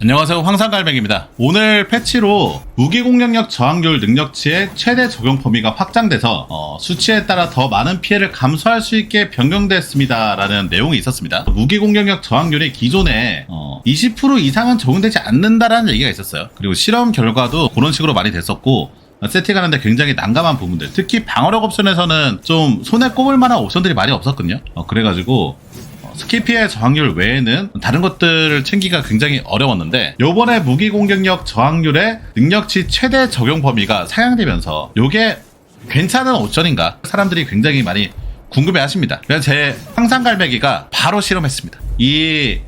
안녕하세요. 황산갈매기입니다. 오늘 패치로 무기 공격력 저항률 능력치의 최대 적용 범위가 확장돼서 어, 수치에 따라 더 많은 피해를 감수할 수 있게 변경됐습니다 라는 내용이 있었습니다. 무기 공격력 저항률이 기존에 어, 20% 이상은 적용되지 않는다라는 얘기가 있었어요. 그리고 실험 결과도 그런 식으로 많이 됐었고 세팅하는데 굉장히 난감한 부분들. 특히 방어력 옵션에서는 좀 손에 꼽을 만한 옵션들이 많이 없었거든요. 어, 그래가지고 스킬 피해 저항률 외에는 다른 것들을 챙기기가 굉장히 어려웠는데 요번에 무기 공격력 저항률의 능력치 최대 적용 범위가 상향되면서 요게 괜찮은 옵션인가 사람들이 굉장히 많이 궁금해 하십니다. 그래서 제 황산갈매기가 바로 실험했습니다. 이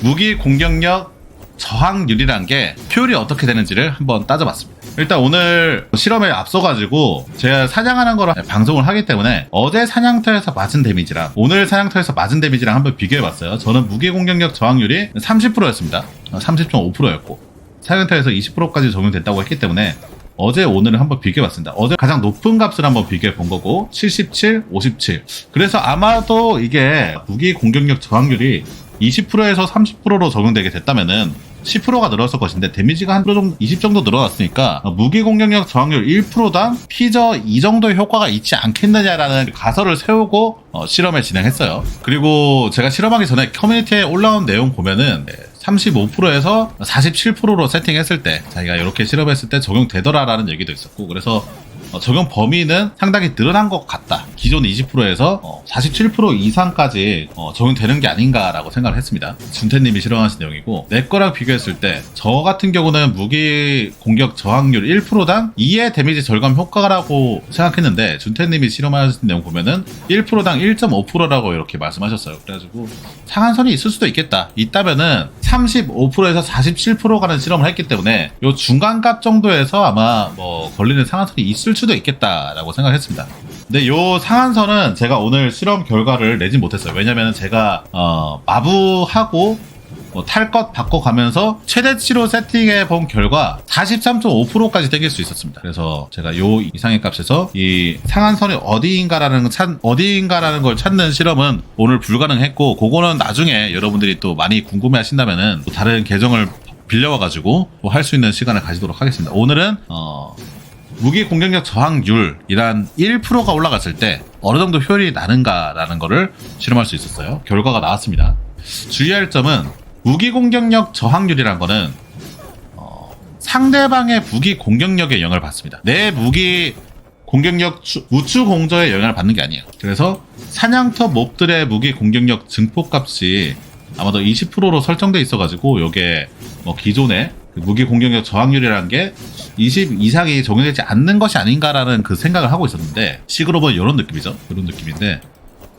무기 공격력 저항률이란 게 효율이 어떻게 되는지를 한번 따져봤습니다. 일단 오늘 실험에 앞서가지고 제가 사냥하는 거를 방송을 하기 때문에 어제 사냥터에서 맞은 데미지랑 오늘 사냥터에서 맞은 데미지랑 한번 비교해봤어요. 저는 무기 공격력 저항률이 30%였습니다. 30.5%였고 사냥터에서 20%까지 적용됐다고 했기 때문에 어제 오늘을 한번 비교해봤습니다. 어제 가장 높은 값을 한번 비교해본 거고 77, 57. 그래서 아마도 이게 무기 공격력 저항률이 20%에서 30%로 적용되게 됐다면은 10%가 늘었을 것인데 데미지가 한20 정도, 20 정도 늘어났으니까 무기 공격력 저항률 1%당 피저 이 정도의 효과가 있지 않겠느냐라는 가설을 세우고 어, 실험을 진행했어요. 그리고 제가 실험하기 전에 커뮤니티에 올라온 내용 보면은 35%에서 47%로 세팅했을 때 자기가 이렇게 실험했을 때 적용되더라라는 얘기도 있었고 그래서 어, 적용 범위는 상당히 늘어난 것 같다. 기존 20%에서 어, 47% 이상까지 어, 적용되는 게 아닌가라고 생각을 했습니다. 준태님이 실험하신 내용이고 내 거랑 비교했을 때 저 같은 경우는 무기 공격 저항률 1%당 2의 데미지 절감 효과라고 생각했는데 준태님이 실험하신 내용 보면은 1%당 1.5%라고 이렇게 말씀하셨어요. 그래가지고 상한선이 있을 수도 있겠다. 있다면은 35%에서 47% 가는 실험을 했기 때문에 요 중간값 정도에서 아마 뭐 걸리는 상한선이 있을 수도 있겠다라고 생각했습니다. 근데 요 상한선은 제가 오늘 실험 결과를 내진 못했어요. 왜냐면 제가 어, 마부하고 뭐 탈것 바꿔가면서 최대치로 세팅해 본 결과 43.5%까지 땡길 수 있었습니다. 그래서 제가 요 이상의 값에서 이 상한선이 어디인가라는 찾, 어디인가라는 걸 찾는 실험은 오늘 불가능했고 그거는 나중에 여러분들이 또 많이 궁금해 하신다면은 또 다른 계정을 빌려와가지고 뭐 할 수 있는 시간을 가지도록 하겠습니다. 오늘은 어, 무기 공격력 저항률이란 1%가 올라갔을 때 어느 정도 효율이 나는가라는 거를 실험할 수 있었어요. 결과가 나왔습니다. 주의할 점은 무기 공격력 저항률이란 거는 어, 상대방의 무기 공격력에 영향을 받습니다. 내 무기 공격력 추- 우추 공저에 영향을 받는 게 아니에요. 그래서 사냥터 몹들의 무기 공격력 증폭 값이 아마도 20%로 설정돼 있어가지고 요게 뭐 기존의 그 무기 공격력 저항률이라는 게 20 이상이 적용되지 않는 것이 아닌가라는 그 생각을 하고 있었는데 식으로 보면 이런 느낌이죠. 이런 느낌인데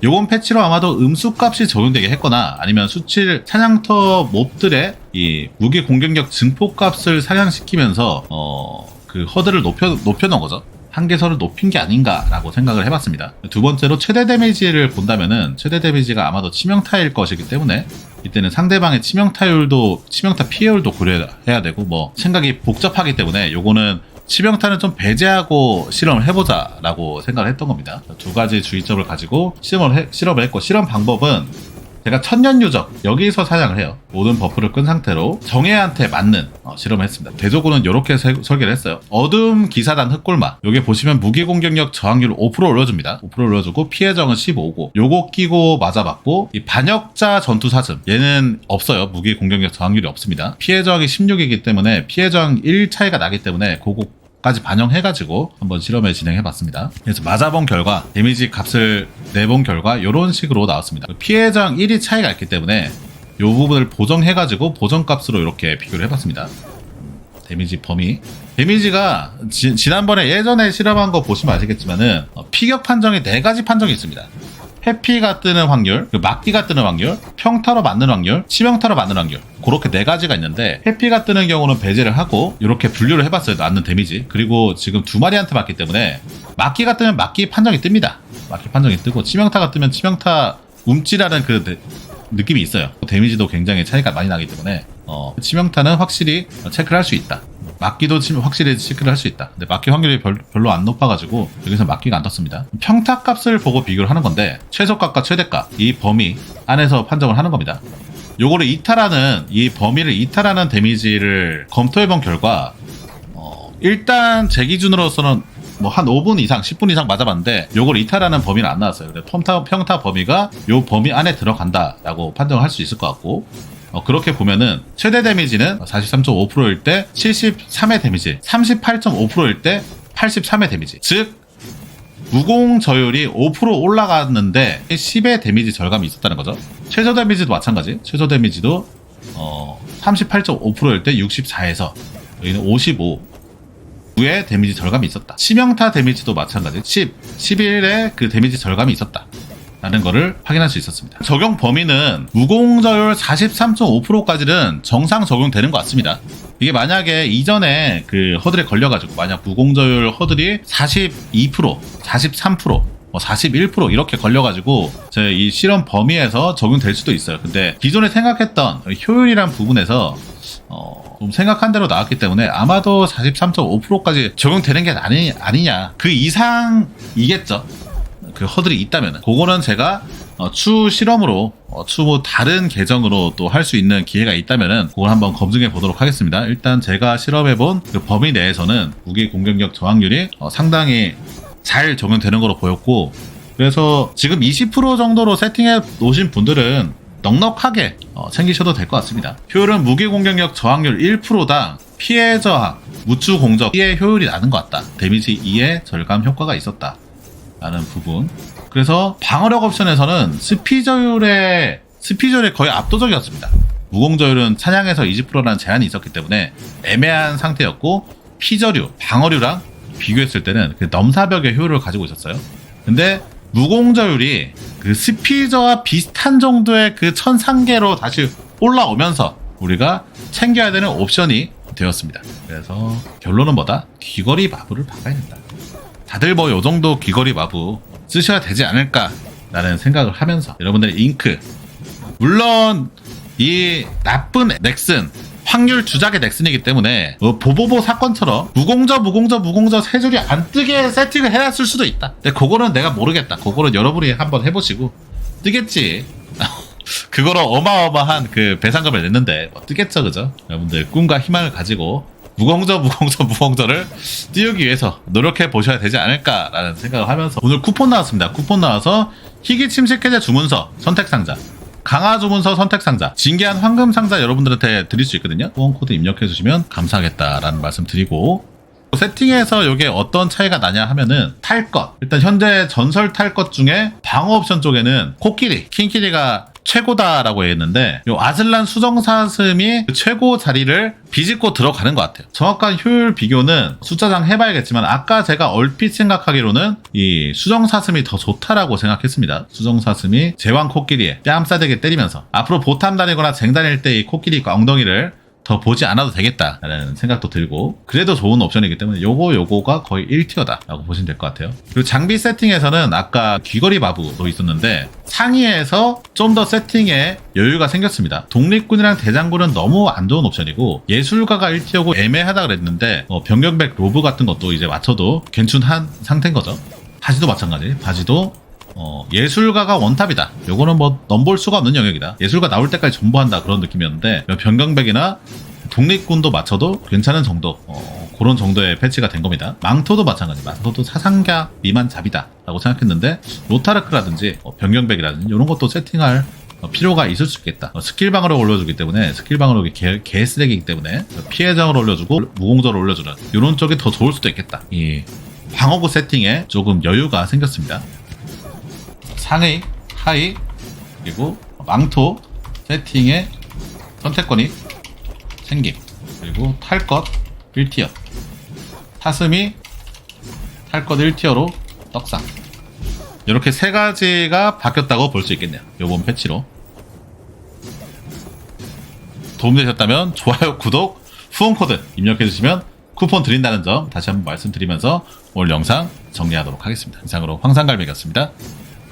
요번 패치로 아마도 음수값이 적용되게 했거나 아니면 수칠 사냥터 몹들의 이 무기 공격력 증폭값을 상향시키면서 어 그 허들을 높여 높여 놓은 거죠. 한계선을 높인 게 아닌가라고 생각을 해봤습니다. 두 번째로 최대 데미지를 본다면은 최대 데미지가 아마도 치명타일 것이기 때문에 이때는 상대방의 치명타율도 치명타 피해율도 고려해야 되고 뭐 생각이 복잡하기 때문에 요거는 치명타는 좀 배제하고 실험을 해보자라고 생각을 했던 겁니다. 두 가지 주의점을 가지고 실험을, 해- 실험을 했고 실험 방법은 제가 천년 유적 여기서 사냥을 해요. 모든 버프를 끈 상태로 정예한테 맞는 어, 실험을 했습니다. 대적으로는 이렇게 세- 설계를 했어요. 어둠 기사단 흑골마 여기 보시면 무기 공격력 저항률 5% 올려줍니다. 5% 올려주고 피해정은 15고 요거 끼고 맞아봤고 이 반역자 전투 사슴 얘는 없어요. 무기 공격력 저항률이 없습니다. 피해저항이 16이기 때문에 피해저항 1 차이가 나기 때문에 그거 까지 반영해가지고 한번 실험을 진행해봤습니다. 그래서 맞아본 결과 데미지 값을 내본 결과 이런 식으로 나왔습니다. 피해장 1이 차이가 있기 때문에 이 부분을 보정해가지고 보정값으로 이렇게 비교를 해봤습니다. 데미지 범위 데미지가 지, 지난번에 예전에 실험한 거 보시면 아시겠지만은 어, 피격 판정에 네 가지 판정이 있습니다. 회피가 뜨는 확률, 그리고 막기가 뜨는 확률, 평타로 맞는 확률, 치명타로 맞는 확률. 그렇게 네 가지가 있는데 회피가 뜨는 경우는 배제를 하고 이렇게 분류를 해봤어요. 맞는 데미지. 그리고 지금 두 마리한테 맞기 때문에 막기가 뜨면 막기 판정이 뜹니다. 막기 판정이 뜨고 치명타가 뜨면 치명타 움찔하는 그 네- 느낌이 있어요. 데미지도 굉장히 차이가 많이 나기 때문에 어, 치명타는 확실히 체크를 할 수 있다. 막기도 치- 확실히 체크를 할 수 있다. 근데 막기 확률이 별, 별로 안 높아가지고 여기서 막기가 안 떴습니다. 평타 값을 보고 비교를 하는 건데 최소값과 최대값 이 범위 안에서 판정을 하는 겁니다. 요거를 이탈하는 이 범위를 이탈하는 데미지를 검토해본 결과 어, 일단 제 기준으로서는 뭐 한 5분 이상, 10분 이상 맞아봤는데 요걸 이탈하는 범위는 안 나왔어요. 근데 평타, 평타 범위가 요 범위 안에 들어간다라고 판정할 수 있을 것 같고 어, 그렇게 보면은 최대 데미지는 43.5%일 때 73의 데미지, 38.5%일 때 83의 데미지. 즉 무공 저율이 5% 올라갔는데 10의 데미지 절감이 있었다는 거죠. 최저 데미지도 마찬가지. 최저 데미지도 어 38.5%일 때 64에서 여기는 55의 데미지 절감이 있었다. 치명타 데미지도 마찬가지. 10, 11의 그 데미지 절감이 있었다. 라는 거를 확인할 수 있었습니다. 적용 범위는 무공저율 43.5%까지는 정상 적용되는 것 같습니다. 이게 만약에 이전에 그 허들에 걸려가지고 만약 무공저율 허들이 42%, 43%, 뭐 41% 이렇게 걸려가지고 제 이 실험 범위에서 적용될 수도 있어요. 근데 기존에 생각했던 효율이란 부분에서 어, 좀 생각한 대로 나왔기 때문에 아마도 43.5%까지 적용되는 게 아니, 아니냐. 그 이상이겠죠. 그 허들이 있다면 그거는 제가 어, 추 실험으로 어, 추뭐 다른 계정으로 또 할 수 있는 기회가 있다면은 그걸 한번 검증해 보도록 하겠습니다. 일단 제가 실험해 본 그 범위 내에서는 무기 공격력 저항률이 어, 상당히 잘 적용되는 거로 보였고 그래서 지금 20% 정도로 세팅해 놓으신 분들은 넉넉하게 어, 챙기셔도 될 것 같습니다. 효율은 무기 공격력 저항률 1%당 피해 저항, 무추 공적 피해 효율이 나는 것 같다. 데미지 2의 절감 효과가 있었다. 라는 부분. 그래서 방어력 옵션에서는 스피저율의 스피저율이 거의 압도적이었습니다. 무공저율은 사냥에서 20%라는 제한이 있었기 때문에 애매한 상태였고 피저류, 방어류랑 비교했을 때는 그 넘사벽의 효율을 가지고 있었어요. 근데 무공저율이 그 스피저와 비슷한 정도의 그 천상계로 다시 올라오면서 우리가 챙겨야 되는 옵션이 되었습니다. 그래서 결론은 뭐다? 귀걸이 마부를 박아야 된다. 다들 뭐 요 정도 귀걸이 마부 쓰셔야 되지 않을까라는 생각을 하면서 여러분들의 잉크 물론 이 나쁜 넥슨 확률 주작의 넥슨이기 때문에 어, 보보보 사건처럼 무공저 무공저 무공저 세 줄이 안 뜨게 세팅을 해놨을 수도 있다. 근데 그거는 내가 모르겠다. 그거는 여러분이 한번 해보시고 뜨겠지. 그거로 어마어마한 그 배상금을 냈는데 뭐 뜨겠죠, 그죠? 여러분들 꿈과 희망을 가지고 무공저 무공저 무공저를 띄우기 위해서 노력해 보셔야 되지 않을까라는 생각을 하면서 오늘 쿠폰 나왔습니다. 쿠폰 나와서 희귀 침식 해제 주문서 선택 상자 강화 주문서 선택 상자, 진기한 황금 상자 여러분들한테 드릴 수 있거든요. 후원 코드 입력해 주시면 감사하겠다라는 말씀 드리고 세팅에서 이게 어떤 차이가 나냐 하면은 탈 것. 일단 현재 전설 탈 것 중에 방어 옵션 쪽에는 코끼리, 킹키리가 최고다라고 했는데 요 아슬란 수정사슴이 그 최고 자리를 비집고 들어가는 것 같아요. 정확한 효율 비교는 숫자장 해봐야겠지만 아까 제가 얼핏 생각하기로는 이 수정사슴이 더 좋다라고 생각했습니다. 수정사슴이 제왕 코끼리에 뺨싸대게 때리면서 앞으로 보탐 다니거나 쟁 다닐 때 이 코끼리 엉덩이를 더 보지 않아도 되겠다라는 생각도 들고 그래도 좋은 옵션이기 때문에 요거 요거가 거의 1티어다라고 보시면 될 것 같아요. 그리고 장비 세팅에서는 아까 귀걸이 마부도 있었는데 상위에서 좀 더 세팅에 여유가 생겼습니다. 독립군이랑 대장군은 너무 안 좋은 옵션이고 예술가가 1티어고 애매하다 그랬는데 어, 병경백 로브 같은 것도 이제 맞춰도 괜찮은 상태인 거죠. 바지도 마찬가지. 바지도 어, 예술가가 원탑이다. 요거는 뭐 넘볼 수가 없는 영역이다. 예술가 나올 때까지 존버한다 그런 느낌이었는데 변경백이나 독립군도 맞춰도 괜찮은 정도 어, 그런 정도의 패치가 된 겁니다. 망토도 마찬가지. 망토도 사상가 미만 잡이다 라고 생각했는데 로타르크라든지 어, 변경백이라든지 이런 것도 세팅할 어, 필요가 있을 수 있겠다. 어, 스킬 방어력 올려주기 때문에 스킬 방어력이 개, 개 쓰레기이기 때문에 피해장을 올려주고 무공절을 올려주는 이런 쪽이 더 좋을 수도 있겠다. 이 방어구 세팅에 조금 여유가 생겼습니다. 상의, 하의, 그리고 망토 세팅의 선택권이 생김. 그리고 탈것 1티어. 타슴이 탈것 1티어로 떡상. 이렇게 세 가지가 바뀌었다고 볼 수 있겠네요. 요번 패치로. 도움되셨다면 좋아요, 구독, 후원 코드 입력해주시면 쿠폰 드린다는 점 다시 한번 말씀드리면서 오늘 영상 정리하도록 하겠습니다. 이상으로 황상갈매였습니다.